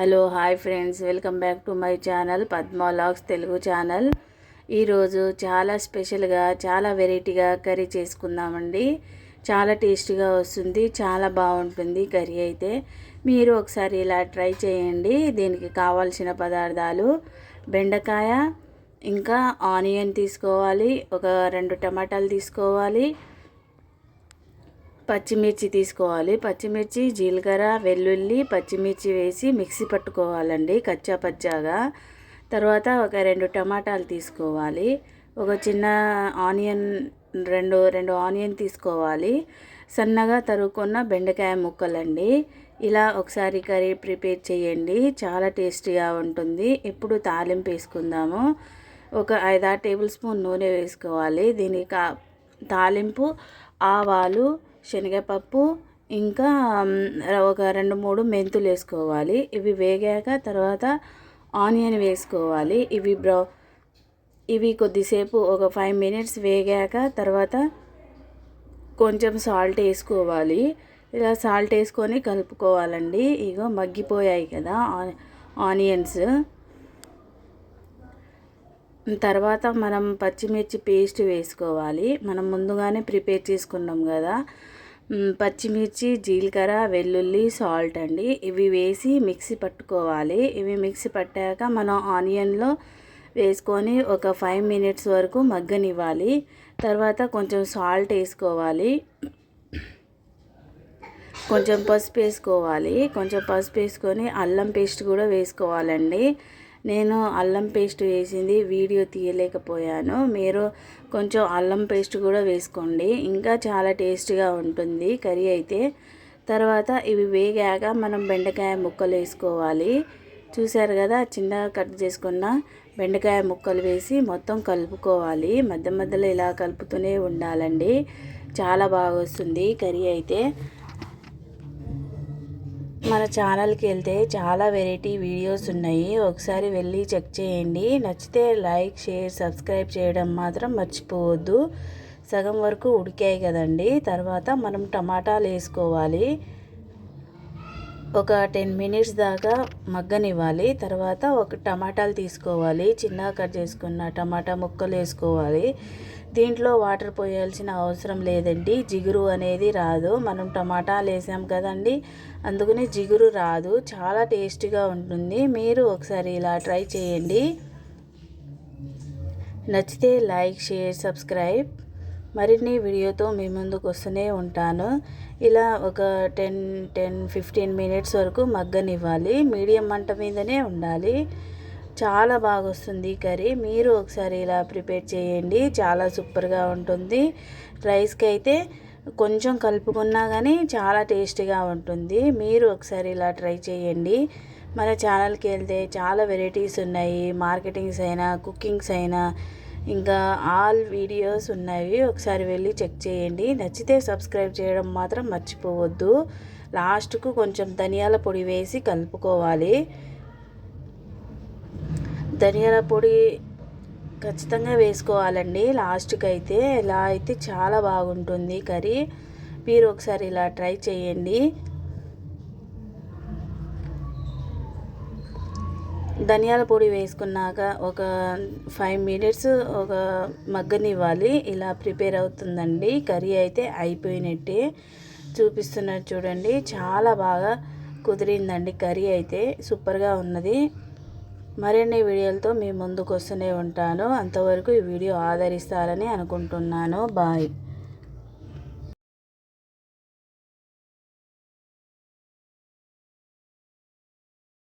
Hello hi friends. Welcome back to my channel Padmalogs Telugu channel. ఈరోజు చాలా స్పెషల్గా చాలా వెరైటీగా కర్రీ చేసుకుందామండి. చాలా టేస్టీగా వస్తుంది చాలా బాగుంటుంది కర్రీ అయితే. మీరు ఒకసారి ఇలా ట్రై చేయండి. దీనికి కావాల్సిన పదార్థాలు బెండకాయ ఇంకా ఆనియన్ తీసుకోవాలి ఒక రెండు టమాటాలు తీసుకోవాలి పచ్చిమిర్చి తీసుకోవాలి. పచ్చిమిర్చి జీలకర్ర వెల్లుల్లి పచ్చిమిర్చి వేసి మిక్సీ పట్టుకోవాలండి కచ్చా పచ్చాగా. తర్వాత ఒక రెండు టమాటాలు తీసుకోవాలి. ఒక చిన్న ఆనియన్ రెండు రెండు ఆనియన్ తీసుకోవాలి. సన్నగా తరుక్కున్న బెండకాయ ముక్కలండి. ఇలా ఒకసారి కర్రీ ప్రిపేర్ చేయండి. చాలా టేస్టీగా ఉంటుంది. ఇప్పుడు తాలింపు వేసుకుందాము. ఒక ఐదారు టేబుల్ స్పూన్ నూనె వేసుకోవాలి. దీనికి తాలింపు ఆవాలు శనగపప్పు ఇంకా ఒక రెండు మూడు మెంతులు వేసుకోవాలి. ఇవి వేగాక తర్వాత ఆనియన్ వేసుకోవాలి. ఇవి బ్రౌ ఇవి కొద్దిసేపు ఒక ఫైవ్ మినిట్స్ వేగాక తర్వాత కొంచెం సాల్ట్ వేసుకోవాలి. ఇలా సాల్ట్ వేసుకొని కలుపుకోవాలండి. ఇగో మగ్గిపోయాయి కదా ఆనియన్స్. తర్వాత మనం పచ్చిమిర్చి పేస్ట్ వేసుకోవాలి. మనం ముందుగానే ప్రిపేర్ చేసుకున్నాం కదా. పచ్చిమిర్చి జీలకర్ర వెల్లుల్లి సాల్ట్ అండి. ఇవి వేసి మిక్సీ పట్టుకోవాలి. ఇవి మిక్సీ పట్టాక మనం ఆనియన్లో వేసుకొని ఒక ఫైవ్ మినిట్స్ వరకు మగ్గనివ్వాలి. తర్వాత కొంచెం సాల్ట్ వేసుకోవాలి. కొంచెం పసుపు వేసుకోవాలి. కొంచెం పసుపు వేసుకొని అల్లం పేస్ట్ కూడా వేసుకోవాలండి. నేను అల్లం పేస్ట్ వేసింది వీడియో తీయలేకపోయాను. మీరు కొంచెం అల్లం పేస్ట్ కూడా వేసుకోండి. ఇంకా చాలా టేస్ట్గా ఉంటుంది కర్రీ అయితే. తర్వాత ఇవి వేగాక మనం బెండకాయ ముక్కలు వేసుకోవాలి. చూశారు కదా చిన్నగా కట్ చేసుకున్న బెండకాయ ముక్కలు వేసి మొత్తం కలుపుకోవాలి. మధ్య మధ్యలో ఇలా కలుపుతూనే ఉండాలండి. చాలా బాగా వస్తుంది కర్రీ అయితే. మన ఛానల్కి వెళ్తే చాలా వెరైటీ వీడియోస్ ఉన్నాయి. ఒకసారి వెళ్ళి చెక్ చేయండి. నచ్చితే లైక్ షేర్ సబ్స్క్రైబ్ చేయడం మాత్రం మర్చిపోవద్దు. సగం వరకు ఉడికాయి కదండి. తర్వాత మనం టమాటాలు వేసుకోవాలి. ఒక టెన్ మినిట్స్ దాకా మగ్గనివ్వాలి. తర్వాత ఒక టమాటాలు తీసుకోవాలి. చిన్నగా కట్ చేసుకున్న టమాటా ముక్కలు వేసుకోవాలి. దీంట్లో వాటర్ పోయాల్సిన అవసరం లేదండి. జిగురు అనేది రాదు. మనం టమాటాలు వేసాం కదండి. అందుకని జిగురు రాదు. చాలా టేస్టీగా ఉంటుంది. మీరు ఒకసారి ఇలా ట్రై చేయండి. నచ్చితే లైక్ షేర్ సబ్స్క్రైబ్. మరిన్ని వీడియోతో మీ ముందుకు వస్తూనే ఉంటాను. ఇలా ఒక టెన్ టెన్ ఫిఫ్టీన్ మినిట్స్ వరకు మగ్గనివ్వాలి. మీడియం మంట మీదనే ఉండాలి. చాలా బాగా వస్తుంది కర్రీ. మీరు ఒకసారి ఇలా ప్రిపేర్ చేయండి. చాలా సూపర్గా ఉంటుంది. రైస్కి అయితే కొంచెం కలుపుకున్నా కానీ చాలా టేస్టీగా ఉంటుంది. మీరు ఒకసారి ఇలా ట్రై చేయండి. మన ఛానల్కి వెళ్తే చాలా వెరైటీస్ ఉన్నాయి. మార్కెటింగ్స్ అయినా కుకింగ్స్ అయినా ఇంకా ఆల్ వీడియోస్ ఉన్నాయి ఒకసారి వెళ్ళి చెక్ చేయండి. నచ్చితే సబ్స్క్రైబ్ చేయడం మాత్రం మర్చిపోవద్దు. లాస్ట్కు కొంచెం ధనియాల పొడి వేసి కలుపుకోవాలి. ధనియాల పొడి ఖచ్చితంగా వేసుకోవాలండి. లాస్ట్కి అయితే ఇలా అయితే చాలా బాగుంటుంది కర్రీ. మీరు ఒకసారి ఇలా ట్రై చేయండి. ధనియాల పొడి వేసుకున్నాక ఒక ఫైవ్ మినిట్స్ ఒక మగ్గనివ్వాలి. ఇలా ప్రిపేర్ అవుతుందండి. కర్రీ అయితే అయిపోయినట్టే చూపిస్తున్నారు చూడండి. చాలా బాగా కుదిరిందండి కర్రీ అయితే. సూపర్గా ఉన్నది. మరిన్ని వీడియోలతో మీ ముందుకు వస్తూనే ఉంటాను. అంతవరకు ఈ వీడియో ఆదరిస్తారని అనుకుంటున్నాను. బాయ్.